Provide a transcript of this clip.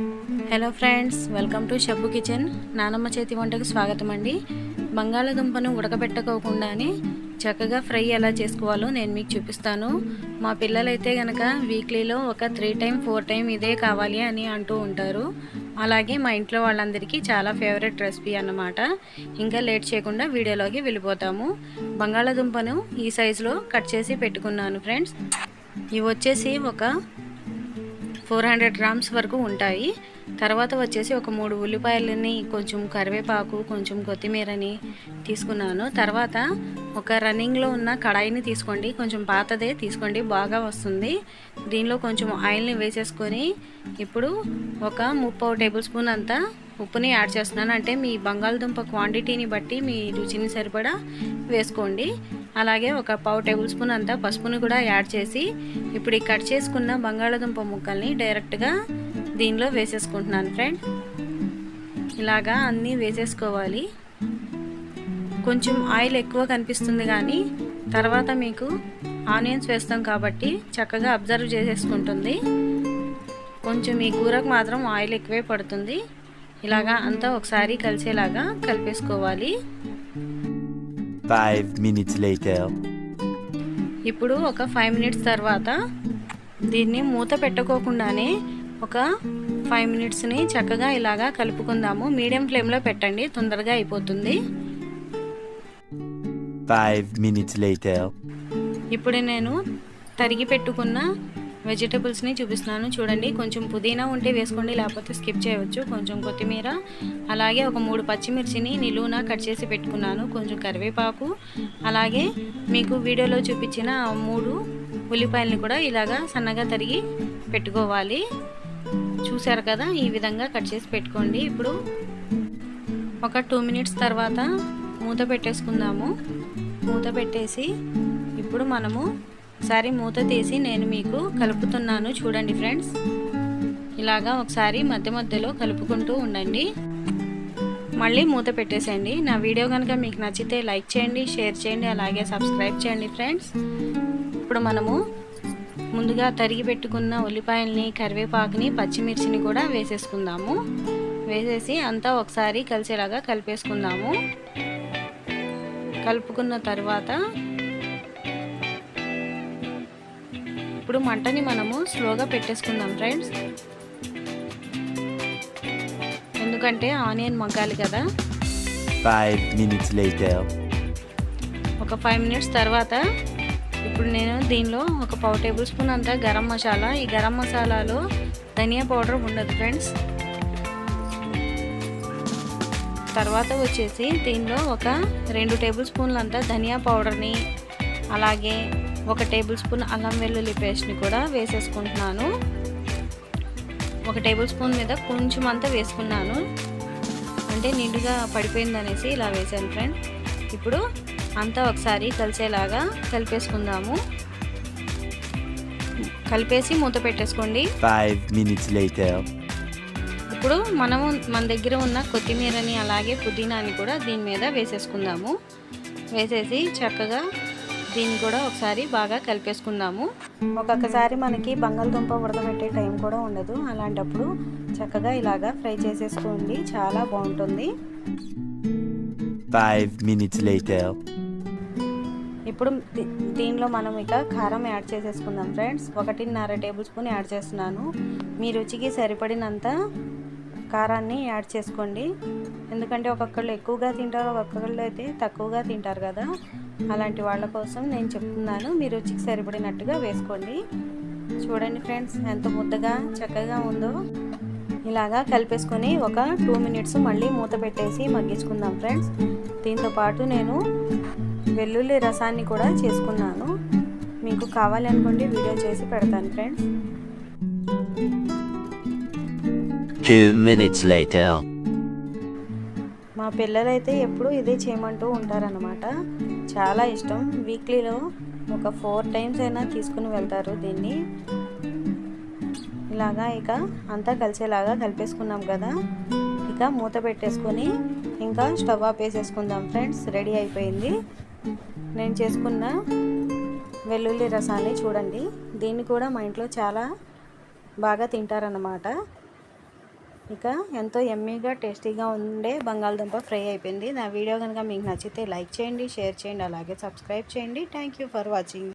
Hello friends welcome to Shabbu kitchen. నానమ్మ చేతి వంటకు స్వాగతం అండి. బంగాళాదుంపను ఉడకబెట్టుకోకుండానే చక్కగా ఫ్రై ఎలా చేసుకోవాలో నేను మీకు చూపిస్తాను. మా పిల్లలైతే కనుక వీక్లీలో ఒక త్రీ టైం ఫోర్ టైం ఇదే కావాలి అని అంటూ ఉంటారు. అలాగే మా ఇంట్లో వాళ్ళందరికీ చాలా ఫేవరెట్ రెసిపీ అన్నమాట. ఇంకా లేట్ చేయకుండా వీడియోలోకి వెళ్ళిపోతాము. బంగాళాదుంపను ఈ సైజులో కట్ చేసి పెట్టుకున్నాను ఫ్రెండ్స్. ఇవి వచ్చేసి ఒక ఫోర్ హండ్రెడ్ గ్రామ్స్ వరకు ఉంటాయి. తర్వాత వచ్చేసి ఒక మూడు ఉల్లిపాయలని కొంచెం కరివేపాకు కొంచెం కొత్తిమీరని తీసుకున్నాను. తర్వాత ఒక రన్నింగ్లో ఉన్న కడాయిని తీసుకోండి. కొంచెం పాతదే తీసుకోండి. బాగా వస్తుంది. దీనిలో కొంచెం ఆయిల్ని వేసేసుకొని ఇప్పుడు ఒక ముప్పై టేబుల్ స్పూన్ అంతా ఉప్పుని యాడ్ చేస్తున్నాను. అంటే మీ బంగాళదుంప క్వాంటిటీని బట్టి మీ రుచిని సరిపడా వేసుకోండి. అలాగే ఒక పావు టేబుల్ స్పూన్ అంతా పసుపుని కూడా యాడ్ చేసి ఇప్పుడు ఈ కట్ చేసుకున్న బంగాళదుంప ముక్కల్ని డైరెక్ట్గా దీనిలో వేసేసుకుంటున్నాను ఫ్రెండ్. ఇలాగా అన్నీ వేసేసుకోవాలి. కొంచెం ఆయిల్ ఎక్కువ కనిపిస్తుంది కానీ తర్వాత మీకు ఆనియన్స్ వేస్తాం కాబట్టి చక్కగా అబ్జర్వ్ చేసేసుకుంటుంది. కొంచెం ఈ కూరకు మాత్రం ఆయిల్ ఎక్కువే పడుతుంది. ఇలాగా అంతా ఒకసారి కలిసేలాగా కలిపేసుకోవాలి Five minutes later. ఇప్పుడు ఒక ఫైవ్ మినిట్స్ తర్వాత దీన్ని మూత పెట్టకోకుండానే ఒక ఫైవ్ మినిట్స్ని చక్కగా ఇలాగా కలుపుకుందాము మీడియం ఫ్లేమ్లో పెట్టండి తొందరగా అయిపోతుంది later. ఇప్పుడు నేను తరిగి పెట్టుకున్న వెజిటబుల్స్ని చూపిస్తున్నాను. చూడండి కొంచెం పుదీనా ఉంటే వేసుకోండి లేకపోతే స్కిప్ చేయవచ్చు. కొంచెం కొత్తిమీర అలాగే ఒక మూడు పచ్చిమిర్చిని నిలువున కట్ చేసి పెట్టుకున్నాను. కొంచెం కరివేపాకు అలాగే మీకు వీడియోలో చూపించిన మూడు ఉల్లిపాయలని కూడా ఇలాగా సన్నగా తరిగి పెట్టుకోవాలి. చూసారు కదా ఈ విధంగా కట్ చేసి పెట్టుకోండి. ఇప్పుడు ఒక టూ మినిట్స్ తర్వాత మూత పెట్టేసుకుందాము. మూత పెట్టేసి ఇప్పుడు మనము ఒకసారి మూత తీసి నేను మీకు కలుపుతున్నాను చూడండి ఫ్రెండ్స్. ఇలాగా ఒకసారి మధ్య మధ్యలో కలుపుకుంటూ ఉండండి. మళ్ళీ మూత పెట్టేసేయండి. నా వీడియో కనుక మీకు నచ్చితే లైక్ చేయండి షేర్ చేయండి అలాగే సబ్స్క్రైబ్ చేయండి ఫ్రెండ్స్. ఇప్పుడు మనము ముందుగా తరిగి పెట్టుకున్న ఉల్లిపాయల్ని కరివేపాకుని పచ్చిమిర్చిని కూడా వేసేసుకుందాము. వేసేసి అంతా ఒకసారి కలిసేలాగా కలిపేసుకుందాము. కలుపుకున్న తర్వాత ఇప్పుడు మంటని మనము స్లోగా పెట్టేసుకుందాం ఫ్రెండ్స్ ఎందుకంటే ఆనియన్ మగ్గాలి కదా. Five minutes later. ఒక ఫైవ్ మినిట్స్ తర్వాత ఇప్పుడు నేను దీనిలో ఒక పావు టేబుల్ స్పూన్ అంతా గరం మసాలా. ఈ గరం మసాలాలో ధనియా పౌడర్ ఉండదు ఫ్రెండ్స్ తర్వాత వచ్చేసి దీనిలో ఒక రెండు టేబుల్ స్పూన్లు అంతా ధనియా పౌడర్ని అలాగే ఒక టేబుల్ స్పూన్ అల్లం వెల్లుల్లి పేస్ట్ని కూడా వేసేసుకుంటున్నాను. ఒక టేబుల్ స్పూన్ మీద కొంచెం అంతా వేసుకున్నాను. అంటే నిండుగా పడిపోయింది అనేసి ఇలా వేసాను ఫ్రెండ్ ఇప్పుడు అంతా ఒకసారి కలిసేలాగా కలిపేసుకుందాము. కలిపేసి మూత పెట్టేసుకోండి. Minutes later. ఇప్పుడు మనము మన దగ్గర ఉన్న కొత్తిమీరని అలాగే పుదీనాని కూడా దీని మీద వేసేసుకుందాము. వేసేసి చక్కగా దీన్ని కూడా ఒకసారి బాగా కలిపేసుకుందాము. ఒక్కొక్కసారి మనకి బంగాళదుంప ఉడకబెట్టే టైం కూడా ఉండదు. అలాంటప్పుడు చక్కగా ఇలాగా ఫ్రై చేసేసుకోండి. చాలా బాగుంటుంది. Five minutes later. ఇప్పుడు దీనిలో మనం ఇక కారం యాడ్ చేసేసుకుందాం ఫ్రెండ్స్. ఒకటిన్నర టేబుల్ స్పూన్ యాడ్ చేస్తున్నాను. మీ రుచికి సరిపడినంత కారాన్ని యాడ్ చేసుకోండి. ఎందుకంటే ఒక్కొక్కళ్ళు ఎక్కువగా తింటారు ఒక్కొక్కళ్ళు అయితే తక్కువగా తింటారు కదా. అలాంటి వాళ్ళ కోసం నేను చెప్తున్నాను. మీ రుచికి సరిపడినట్టుగా వేసుకోండి. చూడండి ఫ్రెండ్స్ ఎంత ముద్దగా చక్కగా ఉందో. ఇలాగా కలిపేసుకొని ఒక టూ మినిట్స్ మళ్ళీ మూత పెట్టేసి మగ్గించుకుందాం ఫ్రెండ్స్. దీంతో పాటు నేను వెల్లుల్లి రసాన్ని కూడా చేసుకున్నాను. మీకు కావాలి అనుకోండి వీడియో చేసి పెడతాను ఫ్రెండ్స్. Two minutes later. మా పిల్లలైతే ఎప్పుడూ ఇదే చేయమంటూ ఉంటారనమాట చాలా ఇష్టం. వీక్లీలో ఒక ఫోర్ టైమ్స్ అయినా తీసుకుని వెళ్తారు దీన్ని. ఇలాగా ఇక అంతా కలిసేలాగా కలిపేసుకున్నాం కదా. ఇక మూత పెట్టేసుకొని ఇంకా స్టవ్ ఆపేసేసుకుందాం ఫ్రెండ్స్. రెడీ అయిపోయింది. నేను చేసుకున్న వెల్లుల్లి రసాన్ని చూడండి. దీన్ని కూడా మా ఇంట్లో చాలా బాగా తింటారన్నమాట. ఇక ఎంతో ఎమ్మీగా టేస్టీగా ఉండే బంగాళదుంప ఫ్రై అయిపోయింది. నా వీడియో కనుక మీకు నచ్చితే లైక్ చేయండి షేర్ చేయండి అలాగే సబ్స్క్రైబ్ చేయండి. Thank you for watching